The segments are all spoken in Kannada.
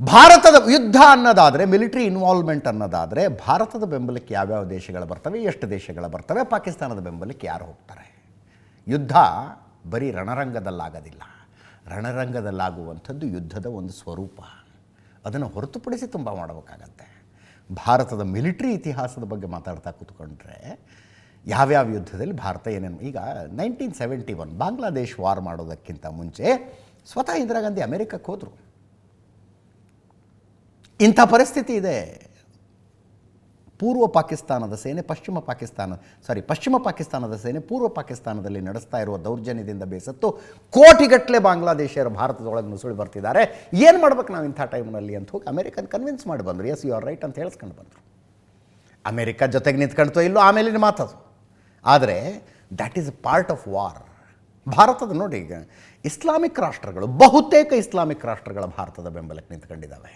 ಭಾರತದ ಯುದ್ಧ ಅನ್ನೋದಾದರೆ ಮಿಲಿಟರಿ ಇನ್ವಾಲ್ವ್ಮೆಂಟ್ ಅನ್ನೋದಾದರೆ, ಭಾರತದ ಬೆಂಬಲಕ್ಕೆ ಯಾವ್ಯಾವ ದೇಶಗಳು ಬರ್ತವೆ, ಎಷ್ಟು ದೇಶಗಳು ಬರ್ತವೆ, ಪಾಕಿಸ್ತಾನದ ಬೆಂಬಲಕ್ಕೆ ಯಾರು ಹೋಗ್ತಾರೆ? ಯುದ್ಧ ಬರೀ ರಣರಂಗದಲ್ಲಾಗೋದಿಲ್ಲ. ರಣರಂಗದಲ್ಲಾಗುವಂಥದ್ದು ಯುದ್ಧದ ಒಂದು ಸ್ವರೂಪ. ಅದನ್ನು ಹೊರತುಪಡಿಸಿ ತುಂಬ ಮಾಡಬೇಕಾಗತ್ತೆ. ಭಾರತದ ಮಿಲಿಟರಿ ಇತಿಹಾಸದ ಬಗ್ಗೆ ಮಾತಾಡ್ತಾ ಕೂತ್ಕೊಂಡ್ರೆ, ಯಾವ್ಯಾವ ಯುದ್ಧದಲ್ಲಿ ಭಾರತ ಏನೇನು, ಈಗ nineteen seventy one Bangladesh war ಮಾಡೋದಕ್ಕಿಂತ ಮುಂಚೆ, ಸ್ವತಃ ಇಂದಿರಾ ಗಾಂಧಿ ಅಮೆರಿಕಕ್ಕೆ ಹೋದರು. ಇಂಥ ಪರಿಸ್ಥಿತಿ ಇದೆ. ಪೂರ್ವ ಪಾಕಿಸ್ತಾನದ ಸೇನೆ, ಪಶ್ಚಿಮ ಪಾಕಿಸ್ತಾನ ಸಾರಿ ಪಶ್ಚಿಮ ಪಾಕಿಸ್ತಾನದ ಸೇನೆ ಪೂರ್ವ ಪಾಕಿಸ್ತಾನದಲ್ಲಿ ನಡೆಸ್ತಾ ಇರುವ ದೌರ್ಜನ್ಯದಿಂದ ಬೇಸತ್ತು ಕೋಟಿಗಟ್ಟಲೆ ಬಾಂಗ್ಲಾದೇಶಿಯರು ಭಾರತದೊಳಗೆ ನುಸುಳಿ ಬರ್ತಿದ್ದಾರೆ. ಏನು ಮಾಡ್ಬೇಕು ನಾವು ಇಂಥ ಟೈಮ್ನಲ್ಲಿ ಅಂತ ಹೋಗಿ ಅಮೆರಿಕನ್ ಕನ್ವಿನ್ಸ್ ಮಾಡಿ ಬಂದರು. ಎಸ್ ಯು ಆರ್ ರೈಟ್ ಅಂತ ಹೇಳಿಸ್ಕೊಂಡು ಬಂದರು. ಅಮೆರಿಕ ಜೊತೆಗೆ ನಿಂತ್ಕೊಳ್ತೋ ಇಲ್ಲೋ ಆಮೇಲಿನ ಮಾತದು ಆದರೆ that is part of war ಭಾರತದ ನೋಡಿ ಈಗ ಇಸ್ಲಾಮಿಕ್ ರಾಷ್ಟ್ರಗಳು, ಬಹುತೇಕ ಇಸ್ಲಾಮಿಕ್ ರಾಷ್ಟ್ರಗಳ ಭಾರತದ ಬೆಂಬಲಕ್ಕೆ ನಿಂತ್ಕೊಂಡಿದ್ದಾವೆ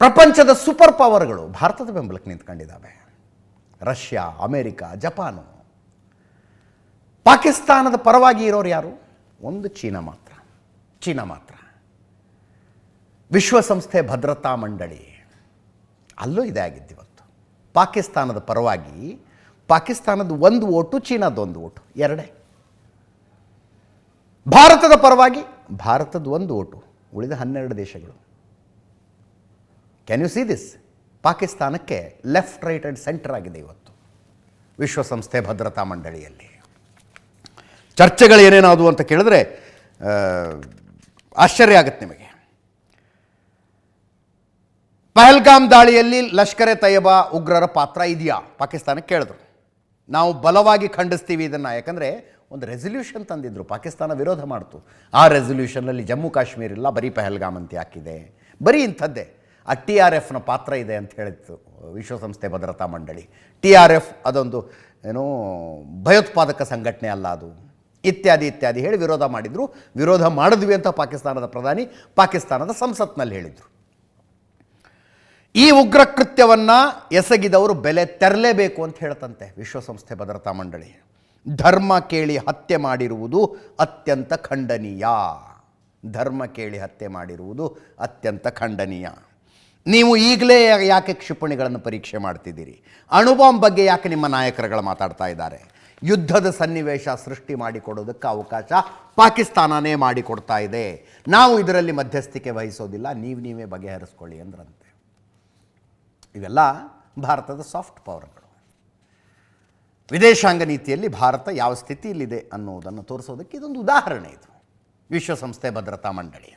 ಪ್ರಪಂಚದ ಸೂಪರ್ ಪವರ್ಗಳು ಭಾರತದ ಬೆಂಬಲಕ್ಕೆ ನಿಂತ್ಕೊಂಡಿದ್ದಾವೆ. Russia, America, Japan. ಪಾಕಿಸ್ತಾನದ ಪರವಾಗಿ ಇರೋರು ಯಾರು? ಒಂದು ಚೀನಾ ಮಾತ್ರ. ಚೀನಾ ಮಾತ್ರ. ವಿಶ್ವಸಂಸ್ಥೆ ಭದ್ರತಾ ಮಂಡಳಿ. ಅಲ್ಲೂ ಇದೇ ಆಗಿದ್ದು ಇವತ್ತು. ಪಾಕಿಸ್ತಾನದ ಪರವಾಗಿ ಪಾಕಿಸ್ತಾನದ ಒಂದು ಓಟು ಚೀನಾದ ಒಂದು ಓಟು, ಎರಡೇ. ಭಾರತದ ಪರವಾಗಿ ಭಾರತದ ಒಂದು ಓಟು, ಉಳಿದ ಹನ್ನೆರಡು ದೇಶಗಳು. ಕ್ಯಾನ್ ಯು ಸಿ ದಿಸ್ ಪಾಕಿಸ್ತಾನಕ್ಕೆ ಲೆಫ್ಟ್ ರೈಟ್ ಆ್ಯಂಡ್ ಸೆಂಟರ್ ಆಗಿದೆ ಇವತ್ತು. ವಿಶ್ವಸಂಸ್ಥೆ ಭದ್ರತಾ ಮಂಡಳಿಯಲ್ಲಿ. ಚರ್ಚೆಗಳು ಏನೇನಾದವು ಅಂತ ಕೇಳಿದ್ರೆ ಆಶ್ಚರ್ಯ ಆಗುತ್ತೆ ನಿಮಗೆ. ಪಹಲ್ಗಾಮ್ ದಾಳಿಯಲ್ಲಿ ಲಷ್ಕರೆ ಎ ತಯ್ಯಬಾ ಉಗ್ರರ ಪಾತ್ರ ಇದೆಯಾ? ಪಾಕಿಸ್ತಾನಕ್ಕೆ ಕೇಳಿದ್ರು. ನಾವು ಬಲವಾಗಿ ಖಂಡಿಸ್ತೀವಿ ಇದನ್ನು. ಯಾಕಂದರೆ, ಒಂದು ರೆಸಲ್ಯೂಷನ್ ತಂದಿದ್ರು. ಪಾಕಿಸ್ತಾನ ವಿರೋಧ ಮಾಡ್ತು. ಆ ರೆಸಲ್ಯೂಷನಲ್ಲಿ ಜಮ್ಮು ಕಾಶ್ಮೀರ ಇಲ್ಲ, ಬರೀ ಪಹಲ್ಗಾಮ್ ಅಂತ ಹಾಕಿದೆ ಬರೀ ಇಂಥದ್ದೇ. ಟಿ ಆರ್ ಎಫ್ನ ಪಾತ್ರ ಇದೆ ಅಂತ ಹೇಳಿತ್ತು ವಿಶ್ವಸಂಸ್ಥೆ ಭದ್ರತಾ ಮಂಡಳಿ. ಟಿ ಆರ್ ಎಫ್ ಅದೊಂದು ಏನು ಭಯೋತ್ಪಾದಕ ಸಂಘಟನೆ ಅಲ್ಲ ಅದು. ಇತ್ಯಾದಿ ಇತ್ಯಾದಿ ಹೇಳಿ ವಿರೋಧ ಮಾಡಿದರು. ವಿರೋಧ ಮಾಡಿದ್ವಿ ಅಂತ ಪಾಕಿಸ್ತಾನದ ಪ್ರಧಾನಿ ಪಾಕಿಸ್ತಾನದ ಸಂಸತ್ನಲ್ಲಿ ಹೇಳಿದರು. ಈ ಉಗ್ರ ಕೃತ್ಯವನ್ನು ಎಸಗಿದವರು ಬೆಲೆ ತೆರಲೇಬೇಕು ಅಂತ ಹೇಳ್ತಂತೆ ವಿಶ್ವಸಂಸ್ಥೆ ಭದ್ರತಾ ಮಂಡಳಿ. ಧರ್ಮ ಕೇಳಿ ಹತ್ಯೆ ಮಾಡಿರುವುದು ಅತ್ಯಂತ ಖಂಡನೀಯ. ಧರ್ಮ ಕೇಳಿ ಹತ್ಯೆ ಮಾಡಿರುವುದು ಅತ್ಯಂತ ಖಂಡನೀಯ. ನೀವು ಈಗಲೇ ಯಾಕೆ ಕ್ಷಿಪಣಿಗಳನ್ನು ಪರೀಕ್ಷೆ ಮಾಡ್ತಿದ್ದೀರಿ? ಅಣುಬಾಂಬ್ ಬಗ್ಗೆ ಯಾಕೆ ನಿಮ್ಮ ನಾಯಕರುಗಳು ಮಾತಾಡ್ತಾ ಇದ್ದಾರೆ? ಯುದ್ಧದ ಸನ್ನಿವೇಶ ಸೃಷ್ಟಿ ಮಾಡಿಕೊಡೋದಕ್ಕೆ ಅವಕಾಶ ಪಾಕಿಸ್ತಾನನೇ ಮಾಡಿಕೊಡ್ತಾ ಇದೆ. ನಾವು ಇದರಲ್ಲಿ ಮಧ್ಯಸ್ಥಿಕೆ ವಹಿಸೋದಿಲ್ಲ, ನೀವು ನೀವೇ ಬಗೆಹರಿಸ್ಕೊಳ್ಳಿ ಅಂದ್ರಂತೆ. ಇವೆಲ್ಲ ಭಾರತದ ಸಾಫ್ಟ್ ಪವರ್ಗಳು. ವಿದೇಶಾಂಗ ನೀತಿಯಲ್ಲಿ ಭಾರತ ಯಾವ ಸ್ಥಿತಿಯಲ್ಲಿದೆ ಅನ್ನೋದನ್ನು ತೋರಿಸೋದಕ್ಕೆ ಇದೊಂದು ಉದಾಹರಣೆ ಇದು. ವಿಶ್ವಸಂಸ್ಥೆ ಭದ್ರತಾ ಮಂಡಳಿ.